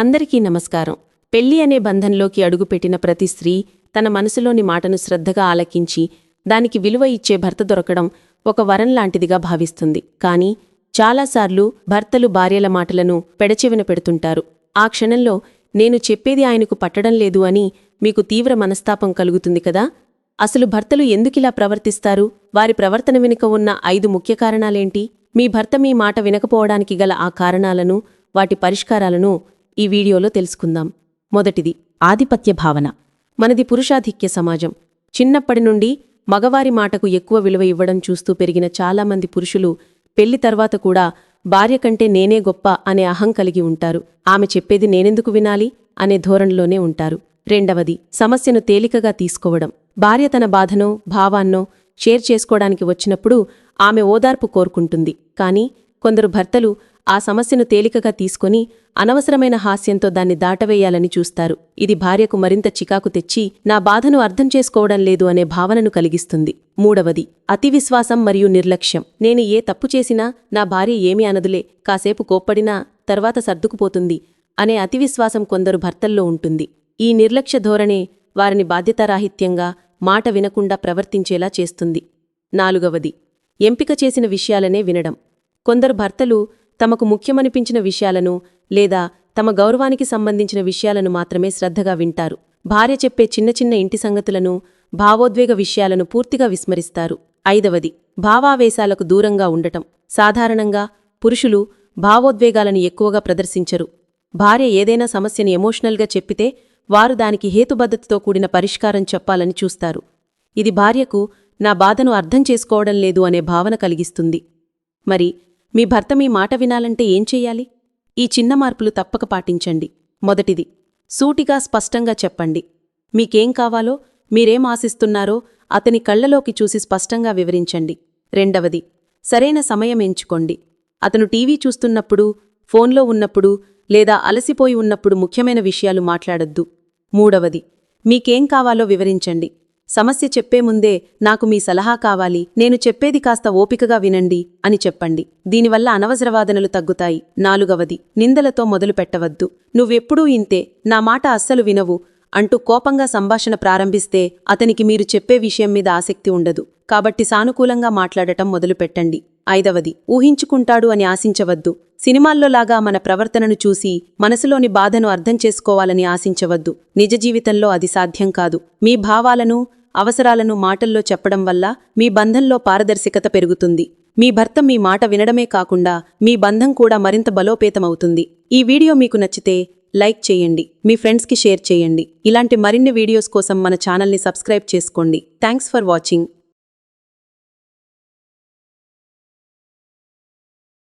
అందరికీ నమస్కారం. పెళ్ళి అనే బంధంలోకి అడుగుపెట్టిన ప్రతి స్త్రీ తన మనసులోని మాటను శ్రద్ధగా ఆలకించి దానికి విలువ ఇచ్చే భర్త దొరకడం ఒక వరం లాంటిదిగా భావిస్తుంది. కాని చాలాసార్లు భర్తలు భార్యల మాటలను పెడచెవిన పెడుతుంటారు. ఆ క్షణంలో నేను చెప్పేది ఆయనకు పట్టడం లేదు అని మీకు తీవ్ర మనస్తాపం కలుగుతుంది కదా? అసలు భర్తలు ఎందుకిలా ప్రవర్తిస్తారు? వారి ప్రవర్తన వెనుక ఉన్న ఐదు ముఖ్య కారణాలేంటి? మీ భర్త మీ మాట వినకపోవడానికి గల ఆ కారణాలను వాటి పరిష్కారాలను ఈ వీడియోలో తెలుసుకుందాం. మొదటిది ఆధిపత్య భావన. మనది పురుషాధిక్య సమాజం. చిన్నప్పటి నుండి మగవారి మాటకు ఎక్కువ విలువ ఇవ్వడం చూస్తూ పెరిగిన చాలామంది పురుషులు పెళ్ళి తర్వాత కూడా భార్య కంటే నేనే గొప్ప అనే అహం కలిగి ఉంటారు. ఆమె చెప్పేది నేనెందుకు వినాలి? అనే ధోరణిలోనే ఉంటారు. రెండవది సమస్యను తేలికగా తీసుకోవడం. భార్య తన బాధనో భావాన్నో షేర్ చేసుకోవడానికి వచ్చినప్పుడు ఆమె ఓదార్పు కోరుకుంటుంది. కానీ కొందరు భర్తలు ఆ సమస్యను తేలికగా తీసుకొని అనవసరమైన హాస్యంతో దాన్ని దాటవేయాలని చూస్తారు. ఇది భార్యకు మరింత చికాకు తెచ్చి నా బాధను అర్థం చేసుకోవడం లేదు అనే భావనను కలిగిస్తుంది. మూడవది అతి విశ్వాసం మరియు నిర్లక్ష్యం. నేను ఏ తప్పు చేసినా నా భార్య ఏమీ అనదులే కాసేపు కోప్పడినా తర్వాత సర్దుకుపోతుంది అనే అతి విశ్వాసం కొందరు భర్తల్లో ఉంటుంది. ఈ నిర్లక్ష్య ధోరణే వారిని బాధ్యతారాహిత్యంగా మాట వినకుండా ప్రవర్తించేలా చేస్తుంది. నాలుగవది ఎంపిక చేసిన విషయాలనే వినడం. కొందరు భర్తలు తమకు ముఖ్యమనిపించిన విషయాలను లేదా తమ గౌరవానికి సంబంధించిన విషయాలను మాత్రమే శ్రద్ధగా వింటారు. భార్య చెప్పే చిన్న చిన్న ఇంటి సంగతులను భావోద్వేగ విషయాలను పూర్తిగా విస్మరిస్తారు. ఐదవది భావావేశాలకు దూరంగా ఉండటం. సాధారణంగా పురుషులు భావోద్వేగాలను ఎక్కువగా ప్రదర్శించరు. భార్య ఏదైనా సమస్యని ఎమోషనల్గా చెప్పితే వారు దానికి హేతుబద్ధతతో కూడిన పరిష్కారం చెప్పాలని చూస్తారు. ఇది భార్యకు నా బాధను అర్థం చేసుకోవడం లేదు అనే భావన కలిగిస్తుంది. మరి మీ భర్త మీ మాట వినాలంటే ఏం చెయ్యాలి? ఈ చిన్న మార్పులు తప్పక పాటించండి. మొదటిది సూటిగా స్పష్టంగా చెప్పండి. మీకేం కావాలో మీరేం ఆశిస్తున్నారో అతని కళ్ళలోకి చూసి స్పష్టంగా వివరించండి. రెండవది సరైన సమయం ఎంచుకోండి. అతను టీవీ చూస్తున్నప్పుడు ఫోన్లో ఉన్నప్పుడు లేదా అలసిపోయి ఉన్నప్పుడు ముఖ్యమైన విషయాలు మాట్లాడొద్దు. మూడవది మీకేం కావాలో వివరించండి. సమస్య చెప్పే ముందే నాకు మీ సలహా కావాలి. నేను చెప్పేది కాస్త ఓపికగా వినండి అని చెప్పండి. దీనివల్ల అనవసర వాదనలు తగ్గుతాయి. నాలుగవది నిందలతో మొదలు పెట్టవద్దు. నువ్వెప్పుడూ ఇంతే నా మాట అస్సలు వినవు అంటూ కోపంగా సంభాషణ ప్రారంభిస్తే అతనికి మీరు చెప్పే విషయం మీద ఆసక్తి ఉండదు. కాబట్టి సానుకూలంగా మాట్లాడటం మొదలుపెట్టండి ఐదవది ఊహించుకుంటాడు అని ఆశించవద్దు. సినిమాల్లోలాగా మన ప్రవర్తనను చూసి మనసులోని బాధను అర్థం చేసుకోవాలని ఆశించవద్దు. నిజ జీవితంలో అది సాధ్యం కాదు. మీ భావాలను అవసరాలను మాటల్లో చెప్పడం వల్ల మీ బంధంలో పారదర్శకత పెరుగుతుంది. మీ భర్త మీ మాట వినడమే కాకుండా మీ బంధం కూడా మరింత బలోపేతమవుతుంది. ఈ వీడియో మీకు నచ్చితే లైక్ చేయండి మీ ఫ్రెండ్స్కి షేర్ చేయండి. ఇలాంటి మరిన్ని వీడియోస్ కోసం మన ఛానల్ని సబ్స్క్రైబ్ చేసుకోండి. Thanks for watching.